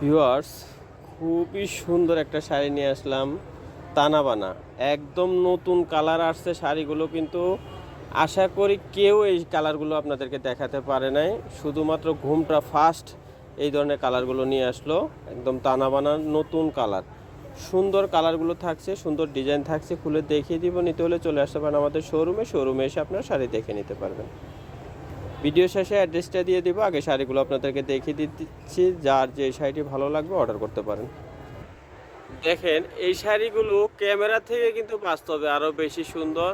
Viewers, খুবই সুন্দর একটা শাড়ি নিয়ে আসলাম, তানাবানা। একদম নতুন কালার আসছে শাড়িগুলো, কিন্তু আশা করি কেউ এই কালারগুলো আপনাদেরকে দেখাতে পারে নাই। শুধুমাত্র ঘুমটা ফার্স্ট এই ধরনের কালারগুলো নিয়ে আসলো, একদম তানাবানা নতুন কালার। সুন্দর কালারগুলো থাকছে, সুন্দর ডিজাইন থাকছে, খুলে দেখিয়ে দিব, নিতে হলে চলে আসতে পারেন আমাদের শোরুমে শোরুমে এসে আপনারা শাড়ি দেখে নিতে পারবেন। ভিডিও শেষে অ্যাড্রেসটা দিয়ে দিব। আগে শাড়িগুলো আপনাদেরকে দেখিয়ে দিচ্ছি। যার যে শাড়িটি ভালো লাগবে অর্ডার করতে পারেন। দেখেন, এই শাড়িগুলো ক্যামেরা থেকে কিন্তু বাস্তবে আরও বেশি সুন্দর।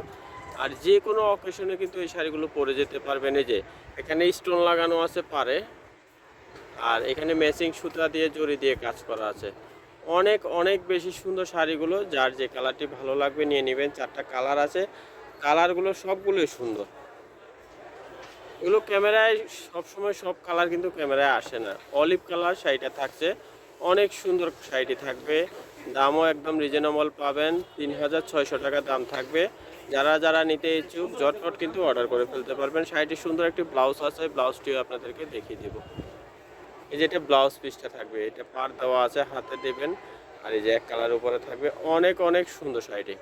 আর যে কোনো অকেশনে কিন্তু এই শাড়িগুলো পরে যেতে পারবেন। এই যে, এখানে স্টোন লাগানো আছে পারে আর এখানে ম্যাচিং সুতা দিয়ে, জড়ি দিয়ে কাজ করা আছে। অনেক অনেক বেশি সুন্দর শাড়িগুলো। যার যে কালারটি ভালো লাগবে, নিয়ে নেবেন। চারটা কালার আছে। কালারগুলো সবগুলোই সুন্দর। এগুলো ক্যামেরায় সবসময় সব কালার কিন্তু ক্যামেরায় আসে না। অলিভ কালার শাড়িটা থাকছে, অনেক সুন্দর শাড়িটি থাকবে। দামও একদম রিজনেবল পাবেন তিন হাজার ছয়শো টাকা দাম থাকবে। যারা যারা নিতে ইচ্ছুক, ঝটপট কিন্তু অর্ডার করে ফেলতে পারবেন। শাড়িটি সুন্দর একটি ব্লাউজ আছে ব্লাউজটিও আপনাদেরকে দেখিয়ে দেবো। এই যে এটা ব্লাউজ পিসটা থাকবে, এটা পার দেওয়া আছে, হাতে দেবেন। আর এই যে এক কালার উপরে থাকবে, অনেক অনেক সুন্দর শাড়িটি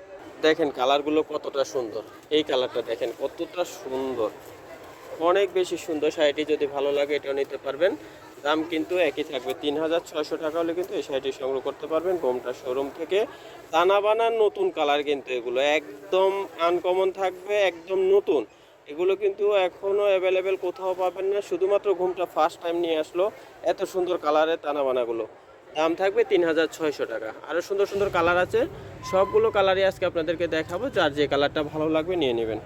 দেখেন কালারগুলো কতটা সুন্দর। এই কালারটা দেখেন কতটা সুন্দর। অনেক বেশি সুন্দর শাড়িটি যদি ভালো লাগে এটাও নিতে পারবেন। দাম কিন্তু একই থাকবে। তিন হাজার ছয়শো টাকা হলে কিন্তু এই শাড়িটি সংগ্রহ করতে পারবেন গোমটা শোরুম থেকে। দানা বানার নতুন কালার কিন্তু এগুলো। একদম আনকমন থাকবে, একদম নতুন। এগুলো কিন্তু এখনও অ্যাভেলেবেল কোথাও পাবেন না। শুধুমাত্র ঘুমটা ফার্স্ট টাইম নিয়ে আসলো। এত সুন্দর কালারের দানা বানাগুলো। দাম থাকবে তিন হাজার ছয়শো টাকা। আরও সুন্দর সুন্দর কালার আছে। সবগুলো কালারই আজকে আপনাদেরকে দেখাবো। যার যে কালারটা ভালো লাগবে নিয়ে নেবেন।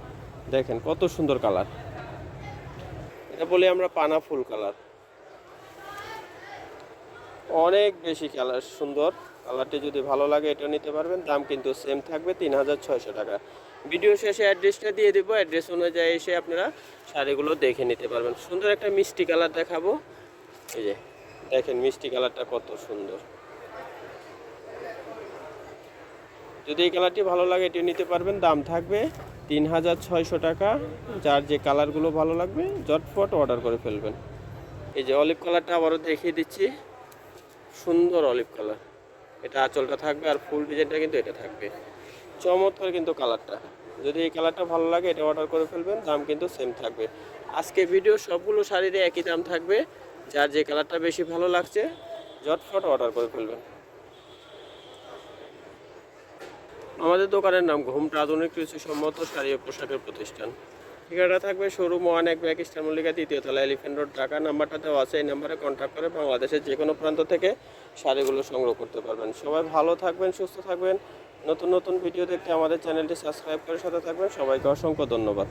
দেখেন কত সুন্দর কালার। এটা বলি আমরা পানা ফুল কালার। অনেক বেশি কালার, সুন্দর। কালারটি যদি ভালো লাগে এটা নিতে পারবেন, দাম কিন্তু সেম থাকবে তিন হাজার ছয়শো টাকা। ভিডিও শেষে অ্যাড্রেসটা দিয়ে দেবো অ্যাড্রেস অনুযায়ী এসে আপনারা শাড়িগুলো দেখে নিতে পারবেন। সুন্দর একটা মিষ্টি কালার দেখাবো। এই যে, দেখেন মিষ্টি কালারটা কত সুন্দর। যদি এই কালারটি ভালো লাগে, এটি নিতে পারবেন। দাম থাকবে তিন হাজার ছয়শো টাকা। যার যে কালারগুলো ভালো লাগবে জটফট অর্ডার করে ফেলবেন। এই যে অলিভ কালারটা আবারও দেখিয়ে দিচ্ছি। সুন্দর অলিভ কালার। এটা আঁচলটা থাকবে আর ফুল ডিজাইনটা কিন্তু এটা থাকবে। চমৎকার কিন্তু কালারটা। যদি এই কালারটা ভালো লাগে, এটা অর্ডার করে ফেলবেন, দাম কিন্তু সেম থাকবে। আজকে ভিডিও সবগুলো শাড়ির একই দাম থাকবে। যার যে কালারটা বেশি ভালো লাগছে জটফট অর্ডার করে ফেলবেন। আমাদের দোকানের নাম ঘুমটা আধুনিক কৃষি সম্মত শাড়ি ও পোশাকের প্রতিষ্ঠান। ঠিকানা থাকবে সরু মহান এক ব্যাগ ইস্টার মল্লিকা দ্বিতীয় তলা এলিফেন্ট রোড, ঢাকা। নাম্বারটা দেওয়া আছে, এই নাম্বারে কন্ট্যাক্ট করে বাংলাদেশের যে কোনো প্রান্ত থেকে শাড়িগুলো সংগ্রহ করতে পারবেন। সবাই ভালো থাকবেন, সুস্থ থাকবেন। নতুন নতুন ভিডিও দেখতে আমাদের চ্যানেলটি সাবস্ক্রাইব করে সাথে থাকবেন। সবাইকে অসংখ্য ধন্যবাদ।